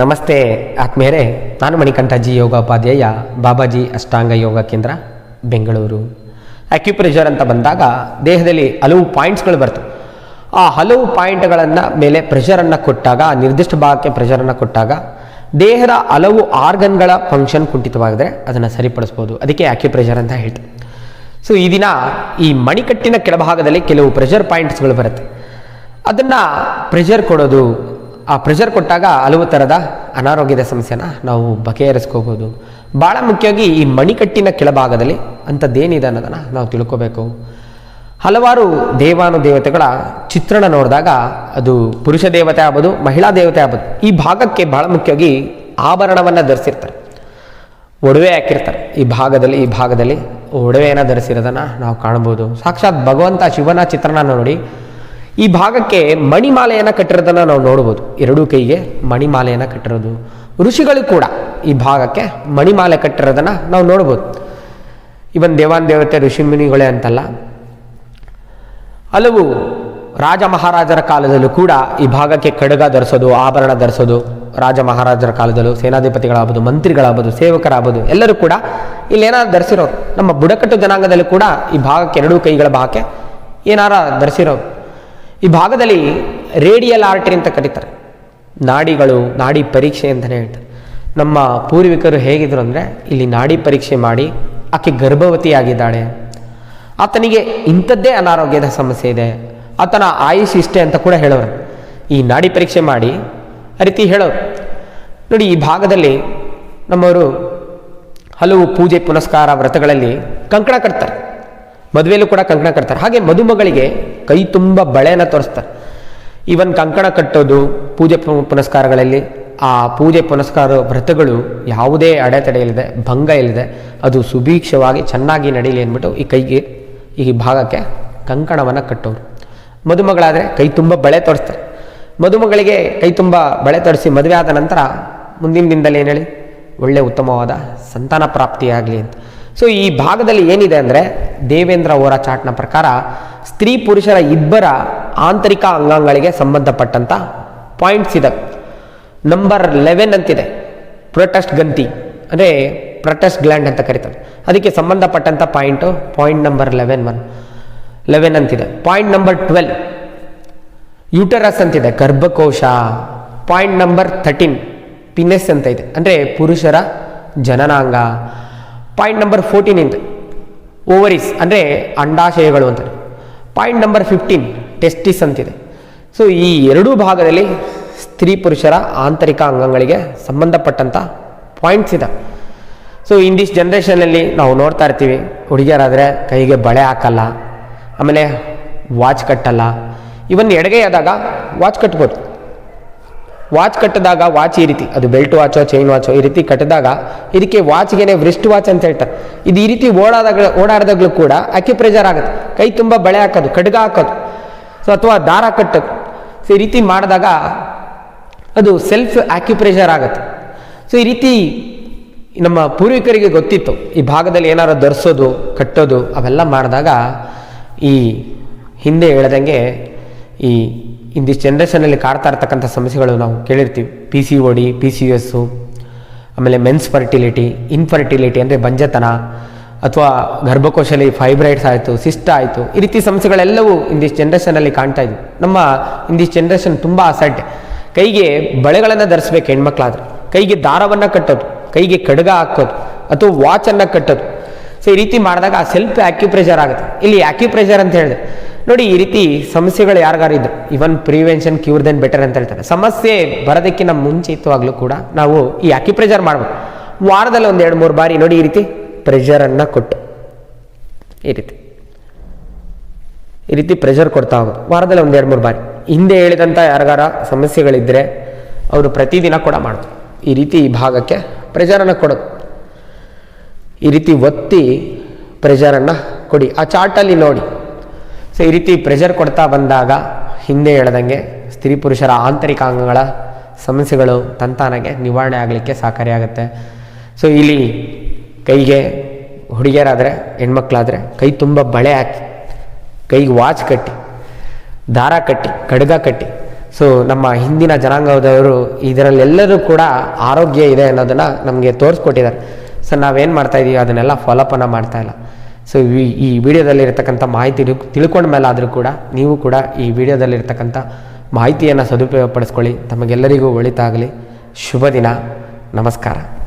ನಮಸ್ತೆ ಆತ್ಮೀಯರೇ, ನಾನು ಮಣಿಕಂಠಜಿ ಯೋಗೋಪಾಧ್ಯಾಯ, ಬಾಬಾಜಿ ಅಷ್ಟಾಂಗ ಯೋಗ ಕೇಂದ್ರ, ಬೆಂಗಳೂರು. ಅಕ್ಯುಪ್ರೆಷರ್ ಅಂತ ಬಂದಾಗ ದೇಹದಲ್ಲಿ ಹಲವು ಪಾಯಿಂಟ್ಸ್ಗಳು ಬರ್ತವೆ. ಆ ಹಲವು ಪಾಯಿಂಟ್ಗಳನ್ನು ಮೇಲೆ ಪ್ರೆಷರನ್ನು ಕೊಟ್ಟಾಗ ಆ ನಿರ್ದಿಷ್ಟ ಭಾಗಕ್ಕೆ ಪ್ರೆಷರನ್ನು ಕೊಟ್ಟಾಗ ದೇಹದ ಹಲವು ಆರ್ಗನ್ಗಳ ಫಂಕ್ಷನ್ ಕುಂಠಿತವಾಗಿದ್ರೆ ಅದನ್ನು ಸರಿಪಡಿಸ್ಬೋದು. ಅದಕ್ಕೆ ಆಕ್ಯುಪ್ರೆಷರ್ ಅಂತ ಹೇಳ್ತೀವಿ ಸೊ ಈ ದಿನ ಈ ಮಣಿಕಟ್ಟಿನ ಕೆಳಭಾಗದಲ್ಲಿ ಕೆಲವು ಪ್ರೆಷರ್ ಪಾಯಿಂಟ್ಸ್ಗಳು ಬರುತ್ತೆ. ಅದನ್ನು ಪ್ರೆಷರ್ ಕೊಡೋದು ಆ ಪ್ರೆಷರ್ ಕೊಟ್ಟಾಗ ಹಲವು ಥರದ ಅನಾರೋಗ್ಯದ ಸಮಸ್ಯೆನ ನಾವು ಬಗೆಹರಿಸ್ಕೋಬೋದು. ಭಾಳ ಮುಖ್ಯವಾಗಿ ಈ ಮಣಿಕಟ್ಟಿನ ಕೆಳಭಾಗದಲ್ಲಿ ಅಂಥದ್ದೇನಿದೆ ಅನ್ನೋದನ್ನು ನಾವು ತಿಳ್ಕೋಬೇಕು. ಹಲವಾರು ದೇವಾನುದೇವತೆಗಳ ಚಿತ್ರಣ ನೋಡಿದಾಗ ಅದು ಪುರುಷ ದೇವತೆ ಆಗ್ಬೋದು, ಮಹಿಳಾ ದೇವತೆ ಆಗ್ಬೋದು, ಈ ಭಾಗಕ್ಕೆ ಭಾಳ ಮುಖ್ಯವಾಗಿ ಆಭರಣವನ್ನು ಧರಿಸಿರ್ತಾರೆ. ಒಡವೆ ಹಾಕಿರ್ತಾರೆ. ಈ ಭಾಗದಲ್ಲಿ ಈ ಭಾಗದಲ್ಲಿ ಒಡವೆಯನ್ನು ಧರಿಸಿರೋದನ್ನು ನಾವು ಕಾಣ್ಬೋದು. ಸಾಕ್ಷಾತ್ ಭಗವಂತ ಶಿವನ ಚಿತ್ರಣ ನೋಡಿ ಈ ಭಾಗಕ್ಕೆ ಮಣಿಮಾಲೆಯನ್ನು ಕಟ್ಟಿರೋದನ್ನು ನಾವು ನೋಡ್ಬೋದು. ಎರಡೂ ಕೈಗೆ ಮಣಿಮಾಲೆಯನ್ನು ಕಟ್ಟಿರೋದು. ಋಷಿಗಳು ಕೂಡ ಈ ಭಾಗಕ್ಕೆ ಮಣಿಮಾಲೆ ಕಟ್ಟಿರೋದನ್ನು ನಾವು ನೋಡ್ಬೋದು. ಇವನ್ ದೇವಾನ್ ದೇವತೆ, ಋಷಿ ಮುನಿಗಳೇ ಅಂತಲ್ಲ. ಹಲವು ರಾಜ ಮಹಾರಾಜರ ಕಾಲದಲ್ಲೂ ಕೂಡ ಈ ಭಾಗಕ್ಕೆ ಕಡಗ ಧರಿಸೋದು, ಆಭರಣ ಧರಿಸೋದು, ರಾಜ ಮಹಾರಾಜರ ಕಾಲದಲ್ಲೂ ಸೇನಾಧಿಪತಿಗಳಾಗ್ಬೋದು, ಮಂತ್ರಿಗಳಾಗ್ಬೋದು, ಸೇವಕರಾಗ್ಬೋದು, ಎಲ್ಲರೂ ಕೂಡ ಇಲ್ಲೇನಾದ್ರು ಧರಿಸಿರೋರು ನಮ್ಮ ಬುಡಕಟ್ಟು ಜನಾಂಗದಲ್ಲೂ ಕೂಡ ಈ ಭಾಗಕ್ಕೆ ಎರಡೂ ಕೈಗಳ ಭಾಗಕ್ಕೆ ಏನಾರ ಧರಿಸಿರೋರು ಈ ಭಾಗದಲ್ಲಿ ರೇಡಿಯಲ್ ಆರ್ಟ್ರಿ ಅಂತ ಕರೀತಾರೆ. ನಾಡಿಗಳು, ನಾಡಿ ಪರೀಕ್ಷೆ ಅಂತಲೇ ಹೇಳ್ತಾರೆ. ನಮ್ಮ ಪೂರ್ವಿಕರು ಹೇಗಿದ್ರು ಅಂದರೆ, ಇಲ್ಲಿ ನಾಡಿ ಪರೀಕ್ಷೆ ಮಾಡಿ ಆಕೆ ಗರ್ಭವತಿಯಾಗಿದ್ದಾಳೆ. ಆತನಿಗೆ ಇಂಥದ್ದೇ ಅನಾರೋಗ್ಯದ ಸಮಸ್ಯೆ ಇದೆ. ಆತನ ಆಯುಷ್ ಇಷ್ಟೇ ಅಂತ ಕೂಡ ಹೇಳೋರು. ಈ ನಾಡಿ ಪರೀಕ್ಷೆ ಮಾಡಿ ಆ ರೀತಿ ಹೇಳೋರು. ನೋಡಿ, ಈ ಭಾಗದಲ್ಲಿ ನಮ್ಮವರು ಹಲವು ಪೂಜೆ, ಪುನಸ್ಕಾರ ವ್ರತಗಳಲ್ಲಿ ಕಂಕಣ ಕಟ್ತಾರೆ. ಮದುವೆಯಲ್ಲೂ ಕೂಡ ಕಂಕಣ ಕಟ್ತಾರೆ. ಹಾಗೆ ಮದುಮಗಳಿಗೆ ಕೈ ತುಂಬ ಬಳೆನ ತೋರಿಸ್ತಾರೆ. ಇವನ್ ಕಂಕಣ ಕಟ್ಟೋದು ಪೂಜೆ ಪುನಸ್ಕಾರಗಳಲ್ಲಿ ಆ ಪೂಜೆ ಪುನಸ್ಕಾರ ವ್ರತಗಳು ಯಾವುದೇ ಅಡೆತಡೆ ಇಲ್ಲದೆ ಭಂಗ ಇಲ್ಲದೆ, ಅದು ಸುಭೀಕ್ಷವಾಗಿ ಚೆನ್ನಾಗಿ ನಡೀಲಿ ಅಂದ್ಬಿಟ್ಟು ಈ ಕೈಗೆ, ಈ ಭಾಗಕ್ಕೆ ಕಂಕಣವನ್ನು ಕಟ್ಟೋರು. ಮದುಮಗಳಾದರೆ ಕೈ ತುಂಬ ಬಳೆ ತೋರಿಸ್ತಾರೆ. ಮದುಮಗಳಿಗೆ ಕೈ ತುಂಬ ಬಳೆ ತೋರಿಸಿ ಮದುವೆ ಆದ ನಂತರ ಮುಂದಿನ ದಿನದಲ್ಲಿ ಏನು ಹೇಳಿ? ಒಳ್ಳೆ ಉತ್ತಮವಾದ ಸಂತಾನ ಪ್ರಾಪ್ತಿಯಾಗಲಿ ಅಂತ. ಸೊ ಈ ಭಾಗದಲ್ಲಿ ಏನಿದೆ ಅಂದರೆ ದೇವೇಂದ್ರ ಓರ ಚಾಟ್ನ ಪ್ರಕಾರ ಸ್ತ್ರೀ ಪುರುಷರ ಇಬ್ಬರ ಆಂತರಿಕ ಅಂಗಾಂಗಗಳಿಗೆ ಸಂಬಂಧಪಟ್ಟಂಥ ಪಾಯಿಂಟ್ಸ್ ಇದೆ. ನಂಬರ್ ಲೆವೆನ್ ಅಂತಿದೆ. ಪ್ರೊಟೆಸ್ಟ್ ಗಂತಿ, ಅಂದರೆ ಪ್ರೊಟೆಸ್ಟ್ ಗ್ಲ್ಯಾಂಡ್ ಅಂತ ಕರಿತಾರೆ. ಅದಕ್ಕೆ ಸಂಬಂಧಪಟ್ಟಂಥ point point number eleven one eleven ಅಂತಿದೆ. ಪಾಯಿಂಟ್ ನಂಬರ್ ಟ್ವೆಲ್ ಯೂಟರಸ್ ಅಂತಿದೆ, ಗರ್ಭಕೋಶ. ಪಾಯಿಂಟ್ ನಂಬರ್ ಥರ್ಟೀನ್ ಪಿನೆಸ್ ಅಂತ ಇದೆ. ಅಂದರೆ ಪುರುಷರ ಜನನಾಂಗ. ಪಾಯಿಂಟ್ ನಂಬರ್ ಫೋರ್ಟೀನ್ ಇಂದ ಓವರೀಸ್ ಅಂದರೆ ಅಂಡಾಶಯಗಳು ಅಂತಾರೆ ಪಾಯಿಂಟ್ ನಂಬರ್ ಫಿಫ್ಟೀನ್ ಟೆಸ್ಟಿಸ್ ಅಂತಿದೆ. ಸೊ ಈ ಎರಡೂ ಭಾಗದಲ್ಲಿ ಸ್ತ್ರೀ ಪುರುಷರ ಆಂತರಿಕ ಅಂಗಗಳಿಗೆ ಸಂಬಂಧಪಟ್ಟಂಥ ಪಾಯಿಂಟ್ಸ್ ಇದೆ. ಸೊ ಇನ್ ದಿಸ್ ಜನ್ರೇಷನಲ್ಲಿ ನಾವು ನೋಡ್ತಾ ಇರ್ತೀವಿ, ಹುಡುಗಿಯರಾದರೆ ಕೈಗೆ ಬಳೆ ಹಾಕಲ್ಲ, ಆಮೇಲೆ ವಾಚ್ ಕಟ್ಟಲ್ಲ. ಇವನ್ ಎಡಗೈ ಆದಾಗ ವಾಚ್ ಕಟ್ಬೋದು. ವಾಚ್ ಕಟ್ಟಿದಾಗ ವಾಚ್ ಈ ರೀತಿ. ಅದು ಬೆಲ್ಟ್ ವಾಚೋ ಚೈನ್ ವಾಚೋ ಈ ರೀತಿ ಕಟ್ಟಿದಾಗ ಇದಕ್ಕೆ ವಾಚ್ಗೆನೆ ವ್ರಿಸ್ಟ್ ವಾಚ್ ಅಂತ ಹೇಳ್ತಾರೆ. ಇದು ಈ ರೀತಿ ಓಡಾದಾಗ ಓಡಾಡಿದಾಗಲೂ ಕೂಡ ಅಕ್ಯುಪ್ರೆಷರ್ ಆಗುತ್ತೆ. ಕೈ ತುಂಬ ಬಳೆ ಹಾಕೋದು ಖಡ್ಗ ಹಾಕೋದು. ಸೊ ಅಥವಾ ದಾರ ಕಟ್ಟೋದು. ಸೊ ಈ ರೀತಿ ಮಾಡಿದಾಗ ಅದು ಸೆಲ್ಫ್ ಆಕ್ಯುಪ್ರೆಷರ್ ಆಗುತ್ತೆ. ಸೊ ಈ ರೀತಿ ನಮ್ಮ ಪೂರ್ವಿಕರಿಗೆ ಗೊತ್ತಿತ್ತು. ಈ ಭಾಗದಲ್ಲಿ ಏನಾರು ಧರಿಸೋದು, ಕಟ್ಟೋದು, ಅವೆಲ್ಲ ಮಾಡಿದಾಗ ಈ ಹಿಂದೆ ಹೇಳ್ದಂಗೆ ಈ ದಿಸ್ ಜನ್ರೇಷನಲ್ಲಿ ಕಾಡ್ತಾ ಇರ್ತಕ್ಕಂಥ ಸಮಸ್ಯೆಗಳು ನಾವು ಕೇಳಿರ್ತೀವಿ. P C O D P C S ಆಮೇಲೆ ಮೆನ್ಸ್ ಫರ್ಟಿಲಿಟಿ ಇನ್ಫರ್ಟಿಲಿಟಿ ಅಂದರೆ ಬಂಜತನ, ಅಥವಾ ಗರ್ಭಕೋಶಲಿ ಫೈಬ್ರೈಡ್ಸ್ ಆಯಿತು ಸಿಸ್ಟ ಆಯಿತು, ಈ ರೀತಿ ಸಮಸ್ಯೆಗಳೆಲ್ಲವೂ ದಿಸ್ ಜನ್ರೇಷನಲ್ಲಿ ಕಾಣ್ತಾ ಇದ್ವಿ. ನಮ್ಮ ಇನ್ ದಿಸ್ ಜನ್ರೇಷನ್ ತುಂಬ ಅಸಡ್ಡೆ. ಕೈಗೆ ಬಳೆಗಳನ್ನು ಧರಿಸ್ಬೇಕು ಹೆಣ್ಮಕ್ಳಾದ್ರೆ. ಕೈಗೆ ದಾರವನ್ನು ಕಟ್ಟೋದು, ಕೈಗೆ ಕಡ್ಗ ಹಾಕೋದು, ಅಥವಾ ವಾಚನ್ನು ಕಟ್ಟೋದು. ಸೊ ಈ ರೀತಿ ಮಾಡಿದಾಗ ಆ ಸೆಲ್ಫ್ ಆಕ್ಯುಪ್ರೆಷರ್ ಆಗುತ್ತೆ. ಇಲ್ಲಿ ಆಕ್ಯುಪ್ರೆಷರ್ ಅಂತ ಹೇಳಿದೆ ನೋಡಿ ಈ ರೀತಿ ಸಮಸ್ಯೆಗಳು ಯಾರಿಗಾರು ಇದ್ರು even prevention cure then better ಅಂತ ಹೇಳ್ತಾರೆ. ಸಮಸ್ಯೆ ಬರೋದಕ್ಕಿಂತ ಮುಂಚಿತವಾಗ್ಲೂ ಕೂಡ ನಾವು ಈ ಆಕ್ಯುಪ್ರೆಷರ್ ಮಾಡಬೇಕು. ವಾರದಲ್ಲಿ ಒಂದು ಎರಡು, ಮೂರು ಬಾರಿ ನೋಡಿ ಈ ರೀತಿ ಪ್ರೆಷರನ್ನು ಕೊಟ್ಟು. ಈ ರೀತಿ. ಈ ರೀತಿ ಪ್ರೆಷರ್ ಕೊಡ್ತಾ ಹೋಗೋದು ವಾರದಲ್ಲಿ ಒಂದು ಎರಡು, ಮೂರು ಬಾರಿ. ಹಿಂದೆ ಹೇಳಿದಂಥ ಯಾರಿಗಾರ ಸಮಸ್ಯೆಗಳಿದ್ದರೆ ಅವರು ಪ್ರತಿದಿನ ಕೂಡ ಮಾಡೋದು ಈ ರೀತಿ ಈ ಭಾಗಕ್ಕೆ ಪ್ರೆಷರನ್ನು ಕೊಡೋದು. ಈ ರೀತಿ ಒತ್ತಿ ಪ್ರೆಷರನ್ನು ಕೊಡಿ. ಆ ಚಾರ್ಟಲ್ಲಿ ನೋಡಿ. ಸೊ ಈ ರೀತಿ ಪ್ರೆಷರ್ ಕೊಡ್ತಾ ಬಂದಾಗ ಹಿಂದೆ ಹೇಳ್ದಂಗೆ ಸ್ತ್ರೀ ಪುರುಷರ ಆಂತರಿಕ ಅಂಗಗಳ ಸಮಸ್ಯೆಗಳು ತಂತಾನಗೆ ನಿವಾರಣೆ ಆಗಲಿಕ್ಕೆ ಸಹಕಾರಿಯಾಗುತ್ತೆ ಸೊ ಇಲ್ಲಿ ಕೈಗೆ ಹುಡುಗಿಯರಾದರೆ, ಹೆಣ್ಮಕ್ಳಾದರೆ ಕೈ ತುಂಬ ಬಳೆ ಹಾಕಿ, ಕೈಗೆ ವಾಚ್ ಕಟ್ಟಿ, ದಾರ ಕಟ್ಟಿ ಖಡ್ಗ ಕಟ್ಟಿ. ಸೊ ನಮ್ಮ ಹಿಂದಿನ ಜನಾಂಗದವರು ಇದರಲ್ಲೆಲ್ಲರೂ ಕೂಡ ಆರೋಗ್ಯ ಇದೆ ಅನ್ನೋದನ್ನು ನಮಗೆ ತೋರಿಸ್ಕೊಟ್ಟಿದ್ದಾರೆ. ಸೊ ನಾವೇನು ಮಾಡ್ತಾ ಇದೀವಿ? ಅದನ್ನೆಲ್ಲ ಫಾಲೋಅಪನ್ನು ಮಾಡ್ತಾ ಇಲ್ಲ. ಸೊ ಈ ಈ ವಿಡಿಯೋದಲ್ಲಿರ್ತಕ್ಕಂಥ ಮಾಹಿತಿ ತಿಳ್- ತಿಳ್ಕೊಂಡ ಮೇಲೆ ಆದರೂ ಕೂಡ ನೀವು ಕೂಡ ಈ ವಿಡಿಯೋದಲ್ಲಿರ್ತಕ್ಕಂಥ ಮಾಹಿತಿಯನ್ನು ಸದುಪಯೋಗಪಡಿಸ್ಕೊಳ್ಳಿ. ತಮಗೆಲ್ಲರಿಗೂ ಒಳಿತಾಗಲಿ. ಶುಭ ದಿನ. ನಮಸ್ಕಾರ.